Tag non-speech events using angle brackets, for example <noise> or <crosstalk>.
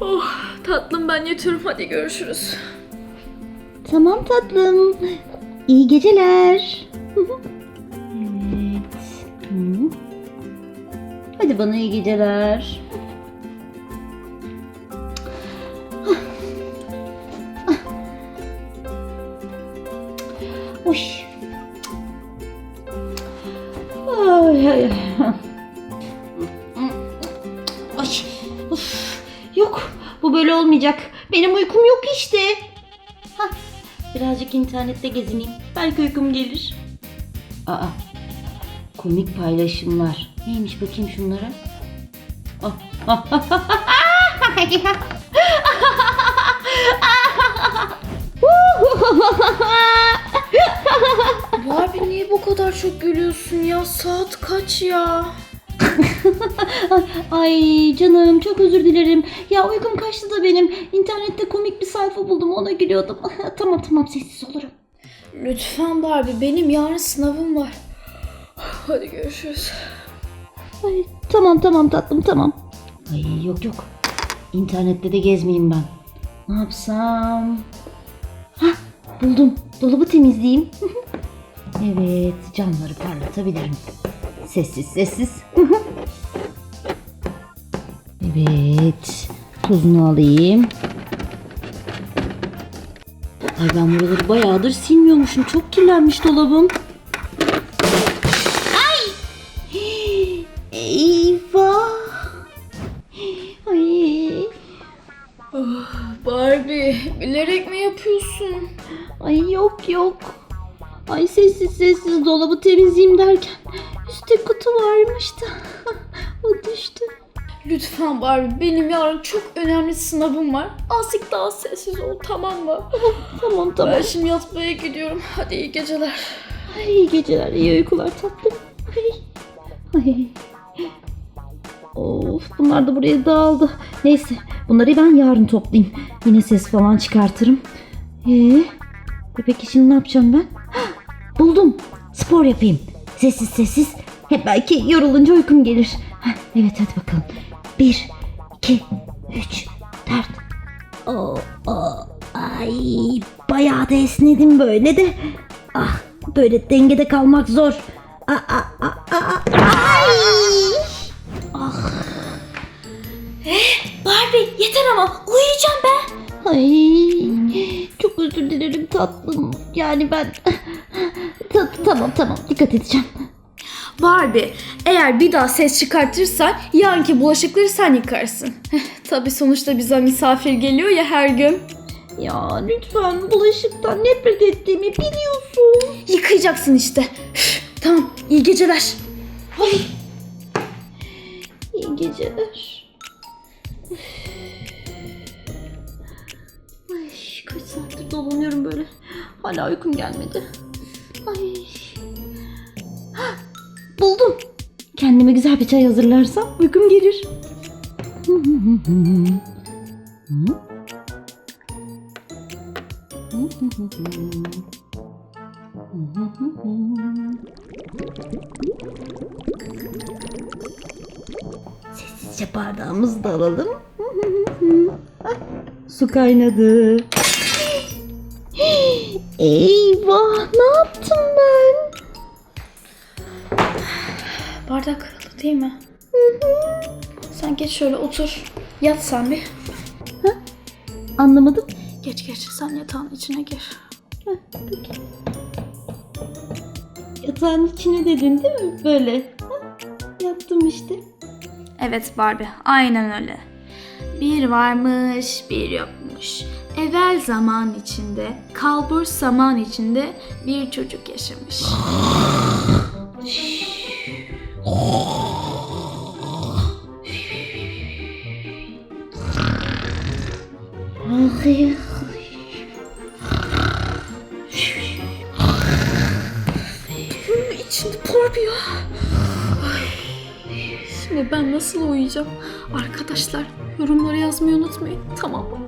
Oh, tatlım ben yatıyorum hadi görüşürüz. Tamam tatlım. İyi geceler. evet. Hı. Hadi bana iyi geceler. Oy. Ay, ay, ay. Ay, of. Yok, bu böyle olmayacak. Benim uykum yok işte. Hah, birazcık internette gezineyim. Belki uykum gelir. Aa, komik paylaşımlar. Neymiş bakayım şunlara? Ah. Barbie niye bu kadar çok gülüyorsun ya? Saat kaç ya? <laughs> Ay canım çok özür dilerim. Ya uykum kaçtı da benim. İnternette komik bir sayfa buldum ona gülüyordum. <laughs> tamam tamam sessiz olurum. Lütfen Barbie benim yarın sınavım var. Hadi görüşürüz. Ay, tamam tamam tatlım tamam. Ay yok yok. İnternette de gezmeyeyim ben. Ne yapsam? Hah buldum. Dolabı temizleyeyim. <laughs> evet camları parlatabilirim. Sessiz sessiz. Evet. Tuzunu alayım. Ay ben buraları bayağıdır silmiyormuşum. Çok kirlenmiş dolabım. Eyvah. Ay. Barbie bilerek mi yapıyorsun? Ay yok yok. Ay sessiz sessiz dolabı temizleyeyim derken üstte kutu varmış da <laughs> o düştü. Lütfen Barbie benim yarın çok önemli sınavım var. Azıcık daha sessiz ol tamam mı? Tamam tamam. Ben şimdi yatmaya gidiyorum. Hadi iyi geceler. Ay, iyi geceler iyi uykular tatlım. Ay. Ay. Of bunlar da buraya dağıldı. Neyse bunları ben yarın toplayayım. Yine ses falan çıkartırım. Ee, peki şimdi ne yapacağım ben? Hah, buldum. Spor yapayım. Sessiz sessiz. Hep belki yorulunca uykum gelir. Hah, evet hadi bakalım. Bir, iki, üç, dört. Oo, oo, ay bayağı da esnedim böyle de. Ah böyle dengede kalmak zor. Aa, aa, aa, aa, ay. Barbie yeter ama uyuyacağım ben. Ay çok özür dilerim tatlım. Yani ben <laughs> Ta- tamam tamam dikkat edeceğim. Barbie eğer bir daha ses çıkartırsan yarınki bulaşıkları sen yıkarsın. Tabi sonuçta bize misafir geliyor ya her gün. Ya lütfen bulaşıktan nefret ettiğimi biliyorsun. Yıkayacaksın işte. Üf, tamam iyi geceler. Ay. İyi geceler. Ay, kaç saattir dolanıyorum böyle. Hala uykum gelmedi. Kendime güzel bir çay hazırlarsam uykum gelir. Sessizce bardağımızı da alalım. <laughs> Su kaynadı. <gasps> Eyvah ne yaptım ben? Bardak kırıldı değil mi? Sen geç şöyle otur. Yat sen bir. Anlamadım. Geç geç sen yatağın içine gir. Yatağın içine dedin değil mi? Böyle. Ha, Yattım işte. Evet Barbie aynen öyle. Bir varmış bir yokmuş. Evvel zaman içinde, kalbur zaman içinde bir çocuk yaşamış. İçinde Barbie ya. Ay. Şimdi ben nasıl uyuyacağım? Arkadaşlar yorumlara yazmayı unutmayın. Tamam mı?